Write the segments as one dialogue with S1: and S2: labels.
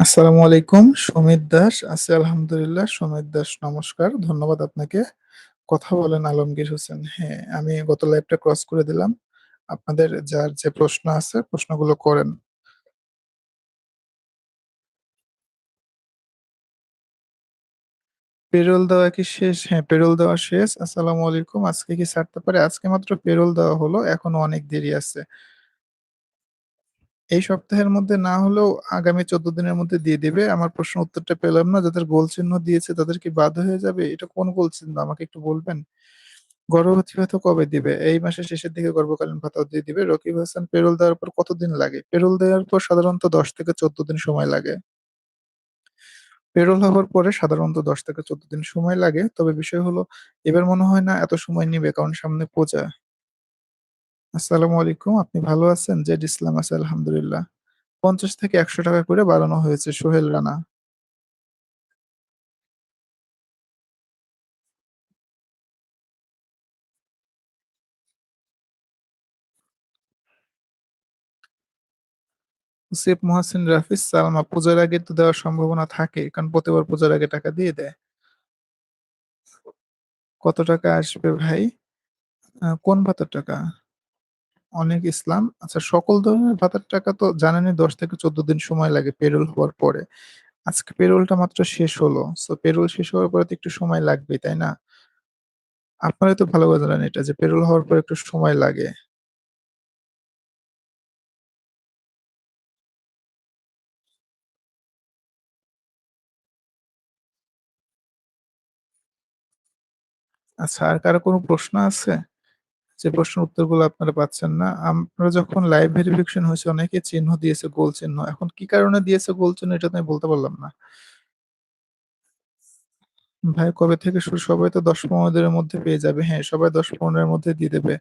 S1: আসসালামু আলাইকুম। সমীর দাস আছি আলহামদুলিল্লাহ। সমীর দাস নমস্কার। ধন্যবাদ আপনাকে। কথা বলেন আলমগীর হোসেন। হ্যাঁ, আমি গত লাইভটা ক্রস করে দিলাম। আপনাদের যার যে প্রশ্ন আছে প্রশ্নগুলো করেন। পেরোল দেওয়া কি শেষ? হ্যাঁ, পেরোল দেওয়া শেষ। আসসালামু আলাইকুম। আজকে কি ছাড়তে পারে? আজকে মাত্র পেরোল দেওয়া হলো। এখনও অনেক দেরি আছে। এই সপ্তাহের মধ্যে না হলেও আগামী ১৪ দিনের মধ্যে দিয়ে দিবে। আমার প্রশ্ন উত্তরটা পেলাম না। যাদের গোল চিহ্ন দিয়েছে, তাদের কি বাদ হয়ে যাবে? এটা কোন গোল চিহ্ন আমাকে একটু বলবেন? গর্ভবতী ভাতা কবে দিবে? এই মাসের শেষের দিকে গর্ভকালীন ভাতাও দিয়ে দিবে। রকিব হাসান পেরোল দেওয়ার পর কতদিন লাগে? পেরোল দেওয়ার পর সাধারণত ১০ থেকে ১৪ দিন সময় লাগে। পেরোল হওয়ার পরে সাধারণত ১০ থেকে ১৪ দিন সময় লাগে। তবে বিষয় হলো, এবার মনে হয় না এত সময় নিবে, কারণ সামনে পূজা। আসসালামু আলাইকুম। আপনি ভালো আছেন? জেড ইসলাম আছি, আলহামদুলিল্লাহ। ৫০ থেকে ৳১০০ করে বাড়ানো হয়েছে সোহেল রানা। আসিফ মহসিন রাফিজ সালমা, পূজার আগে তো দেওয়ার সম্ভাবনা থাকে। কারণ প্রতিবার পূজার আগে টাকা দিয়ে দেয়। কত টাকা আসবে ভাই? আ কোন ভাতার টাকা? অনেক ইসলাম। আচ্ছা সকল ধরনের ভাতার টাকা তো জানেনই ১০ থেকে ১৪ দিন সময় লাগে পেরোল হওয়ার পরে। আজকে পেরোলটা মাত্র শেষ হলো। সো পেরোল শেষ হওয়ার পরে তো একটু সময় লাগবে তাই না? আপনারাই তো ভালো করে জানেন এটা, যে পেরোল হওয়ার পরে একটু সময় লাগে। আচ্ছা আর কারও কোনো প্রশ্ন আছে? যে প্রশ্নের উত্তরগুলো আপনারা পাচ্ছেন না। আমরা যখন লাইভ ভেরিফিকেশন হয়েছে অনেকে চিহ্ন দিয়েছে গোল চিহ্ন। এখন কি কারণে দিয়েছে গোল চিহ্ন এটা তো আমি বলতে পারলাম না। ভাই কবে থেকে শুরু? সবাই তো ১০-১৫ দিনের মধ্যে পেয়ে যাবে। হ্যাঁ, সবাই ১০-১৫ এর মধ্যে দিয়ে দেবে।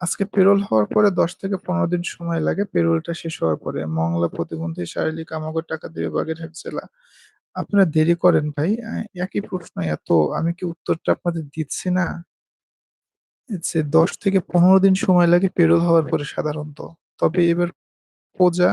S1: আজকে পেরোল হওয়ার পরে ১০ থেকে ১৫ দিন সময় লাগে পেরোলটা শেষ হওয়ার পরে। মংলা প্রতিবন্ধী শারীরিক আমাগো টাকা দিবে বাগেরহাট জেলা। আপনারা দেরি করেন ভাই। একই প্রশ্ন এত আমি কি উত্তরটা আপনাদের দিচ্ছি না? যে ১০ থেকে ১৫ দিন সময় লাগে পেরোল হওয়ার পরে সাধারণত। তবে এবার পূজা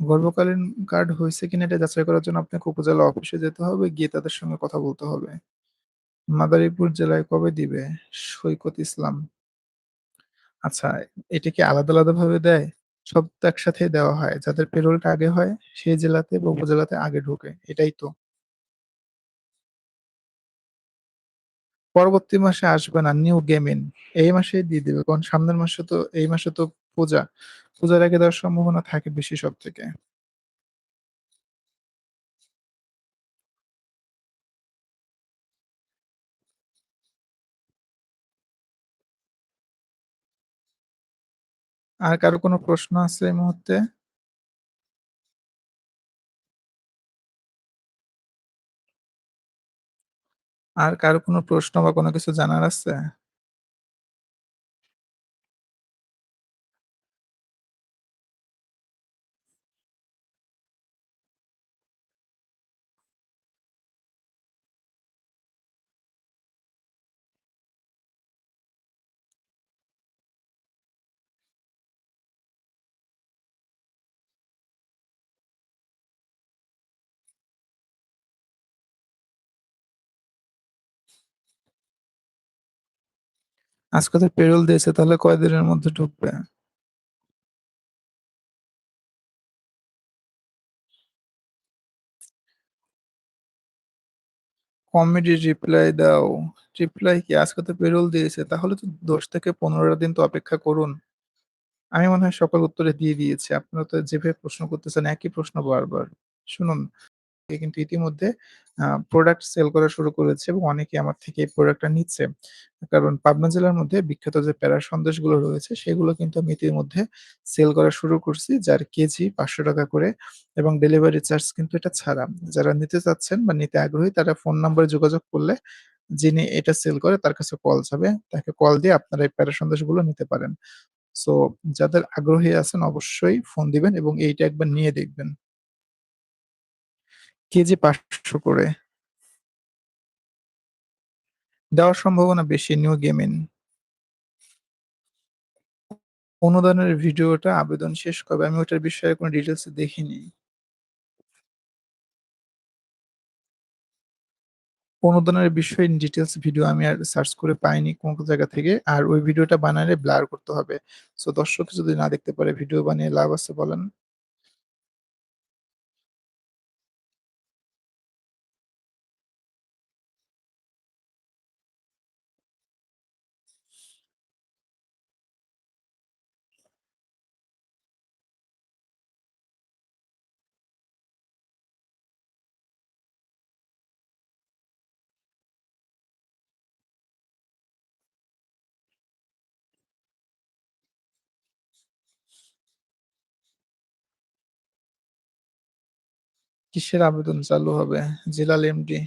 S1: গর্ভকালীন কার্ড হইছে কিনা এটা যাচাই করার জন্য আপনাকে উপজেলা অফিসে যেতে হবে, গিয়ে তাদের সঙ্গে কথা বলতে হবে। মাদারীপুর জেলায় কবে দিবে? সৈকত ইসলাম। আচ্ছা, এটা কি আলাদা, আলাদাভাবে দেয়? সব একসাথে দেওয়া হয়। যাদের পেরোলটা আগে হয়, সেই জেলাতে বা উপজেলাতে আগে ঢোকে। এটাই তো। পরবর্তী মাসে আসবে না নিউ গেমিন এই মাসে দিয়ে দিবে। কারণ সামনের মাসে তো, এই মাসে তো পূজা। পূজার আগে দেওয়ার সম্ভাবনা থাকে বেশি সবথেকে। আর কারও কোনো প্রশ্ন আছে এই মুহূর্তে? আর কারও কোনো প্রশ্ন বা কোনো কিছু জানার আছে? আজকে তো পেরোল দিয়েছে, তাহলে কয়দিনের মধ্যে ঢুকবে? কমেডি রিপ্লাই দাও। রিপ্লাই কি? আজকে তো পেরোল দিয়েছে। তাহলে তো ১০ থেকে ১৫ দিন তো অপেক্ষা করুন। আমি মনে হয় সকল উত্তরে দিয়ে দিয়েছি। আপনারা তো যেভাবে প্রশ্ন করতেছেন, একই প্রশ্ন বারবার। শুনুন এ কিন্তু ইতিমধ্যে প্রোডাক্ট সেল করা শুরু করেছে এবং অনেকে আমার থেকে এই প্রোডাক্টটা নিচ্ছে। কারণ পাবনা জেলার মধ্যে বিখ্যাত যে প্যারা সন্দেশগুলো রয়েছে, সেগুলো কিন্তু আমি ইতিমধ্যে সেল করা শুরু করছি। যার কেজি ৳৫০০ করে এবং ডেলিভারি চার্জ কিন্তু এটা ছাড়া। যারা নিতে চাচ্ছেন বা নিতে আগ্রহী, তারা ফোন নাম্বারে যোগাযোগ করলে যিনি এটা সেল করে, তার কাছে কল যাবে। তাকে কল দিয়ে আপনারা এই প্যারা সন্দেশগুলো নিতে পারেন। সো যাদের আগ্রহী আছেন, অবশ্যই ফোন দিবেন এবং এইটা একবার নিয়ে দেখবেন। কেজি ৫০০ করে। দেওয়ার সম্ভাবনা বেশি নিউ গেমিং। অনুদানের ভিডিওটা আবেদন শেষ কবে? আমি ওটার বিষয়ে কোনো ডিটেলস দেখিনি। অনুদানের বিষয়ে ডিটেলস ভিডিও আমি আর সার্চ করে পাইনি কোন জায়গা থেকে। আর ওই ভিডিওটা বানালে ব্লার করতে হবে। সো দর্শক যদি না দেখতে পারে ভিডিও বানিয়ে লাভ আছে বলেন? কিসের আবেদন চালু হবে? জেলাল এমডি।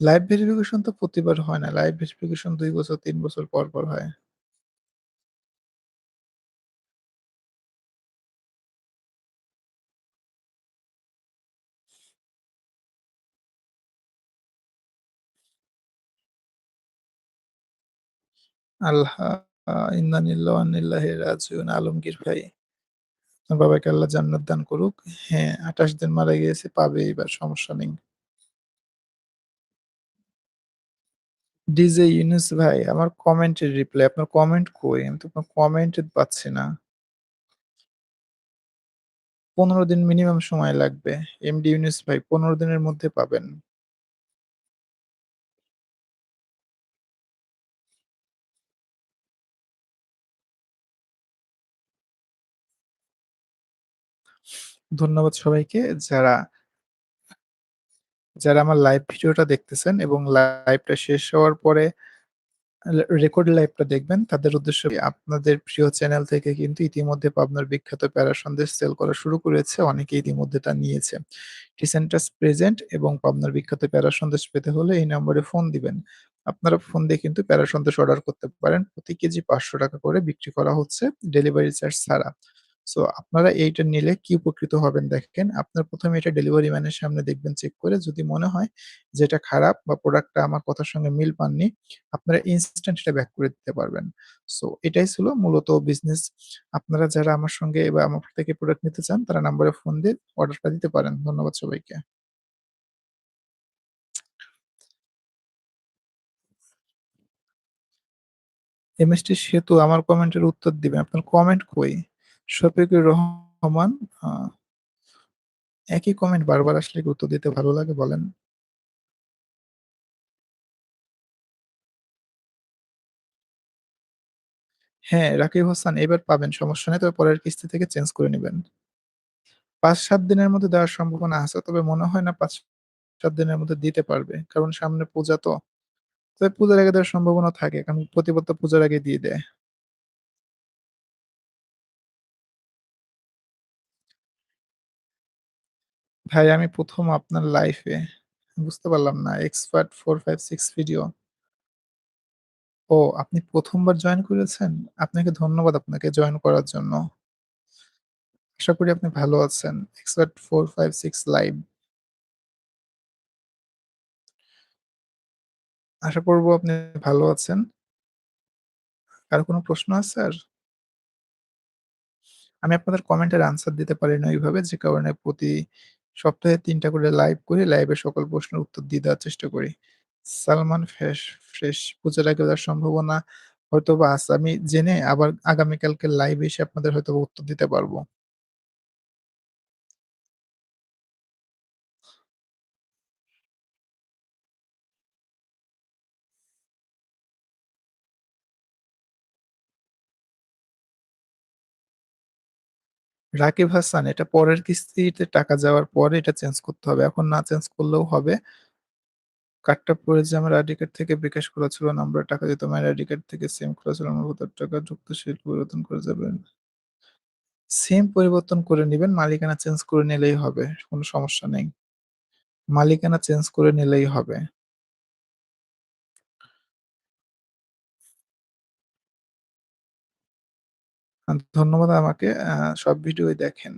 S1: লাইভ ভেরিফিকেশন তো প্রতিবার হয় না। লাইভ ভেরিফিকেশন দুই বছর তিন বছর পর, পর হয়। আল্লাহ রাজিউন আলমগীর ভাই। আপনার বাবাকে আল্লাহ জান্নাত দান করুক। হ্যাঁ, ২৮ দিন মারা গিয়েছে পাবে এবার সমস্যা নেই। ডিজে ইউনুস ভাই আমার কমেন্টের রিপ্লাই। আপনার কমেন্ট কই? আমি তো আপনার কমেন্ট পাচ্ছি না। ১৫ দিন মিনিমাম সময় লাগবে। এমডি ইউনুস ভাই ১৫ দিনের মধ্যে পাবেন। ধন্যবাদ সবাইকে যারা যারা আমার লাইভ ভিডিওটা দেখতেছেন এবং লাইভটা শেষ হওয়ার পরে রেকর্ড লাইভটা দেখবেন, তাদের উদ্দেশ্যে আপনাদের প্রিয় চ্যানেল থেকে কিন্তু ইতিমধ্যে পাবনার বিখ্যাত প্যারা সন্দেশ সেল করা শুরু করেছে। অনেকে ইতিমধ্যে তা নিয়েছে। টিসেন্টাস প্রেজেন্ট এবং পাবনার বিখ্যাত প্যারা সন্দেশ পেতে হলে এই নম্বরে ফোন দিবেন। আপনারা ফোন দিয়ে কিন্তু প্যারা সন্দেশ অর্ডার করতে পারেন। প্রতি কেজি ৳৫০০ করে বিক্রি করা হচ্ছে ডেলিভারি চার্জ ছাড়া। সো আপনারা এইটা নিলে কি উপকৃত হবেন দেখেন। আপনার প্রথমে এটা ডেলিভারি ম্যানের সামনে দেখবেন চেক করে যদি মনে হয় যে এটা খারাপ বা প্রোডাক্টটা আমার কথার সঙ্গে মিল পাননি, আপনারা ইনস্ট্যান্ট এটা ব্যাক করে দিতে পারবেন। সো এটাই ছিল মূলত বিজনেস। আপনারা যারা আমার সঙ্গে বা আমার থেকে প্রোডাক্ট নিতে চান তারা নাম্বারে ফোন দিয়ে অর্ডারটা দিতে পারেন। ধন্যবাদ সবাইকে। এমএসটি সেতু আমার কমেন্টের উত্তর দিবেন। আপনার কমেন্ট কই? শফিকুর রহমান একই কমেন্ট বারবার আসলে উত্তর দিতে ভালো লাগে বলেন? হ্যাঁ, রাকিব হাসান এবার পাবেন সমস্যা নেই তবে পরের কিস্তি থেকে চেঞ্জ করে নেবেন পাঁচ সাত দিনের মধ্যে দেওয়ার সম্ভাবনা আছে। তবে মনে হয় না ৫-৭ দিনের মধ্যে দিতে পারবে। কারণ সামনে পূজা তো। তবে পূজার আগে দেওয়ার সম্ভাবনা থাকে। কারণ প্রতিবার তো পূজার আগে দিয়ে দেয়। ভাই, আমি ১ম আপনার লাইফে। বুঝতে পারলাম না। Expert 456 video. ও, আপনি ১ম বার জয়েন করেছেন? আপনাকে ধন্যবাদ আপনাকে জয়েন করার জন্য। আশা করি আপনি ভালো আছেন। Expert 456 live. আশা করব আপনি ভালো আছেন। কারও কোনো প্রশ্ন আছে আর? আমি আপনাদের কমেন্টের আনসার দিতে পারি না ওইভাবে, যে কারণে প্রতি সপ্তাহে ৩ টা করে লাইভ করি। লাইভে সকল প্রশ্নের উত্তর দিয়ে দেওয়ার চেষ্টা করি। সালমান ফ্রেশ ফ্রেশ পূজার আগে দেওয়ার সম্ভাবনা হয়তোবা আছে। আমি জেনে আবার আগামীকালকে লাইভে এসে আপনাদের হয়তোবা উত্তর দিতে পারব। রাকিব হাসান এটা পরের কিস্তিতে টাকা যাওয়ার পরে এটা চেঞ্জ করতে হবে। এখন না চেঞ্জ করলেও হবে। কার্ডটা পড়েছে আমার আইডি কার্ড থেকে বিকাশ করা ছিল নাম্বারে টাকা দিত। মায়ের আইডি কার্ড থেকে সিম করা ছিল আমার ভোটার টাকা যুক্তশীল পরিবর্তন করে যাবেন। সিম পরিবর্তন করে নিবেন, মালিকানা চেঞ্জ করে নিলেই হবে। কোনো সমস্যা নেই। মালিকানা চেঞ্জ করে নিলেই হবে। ধন্যবাদ আমাকে সব ভিডিওই দেখেন।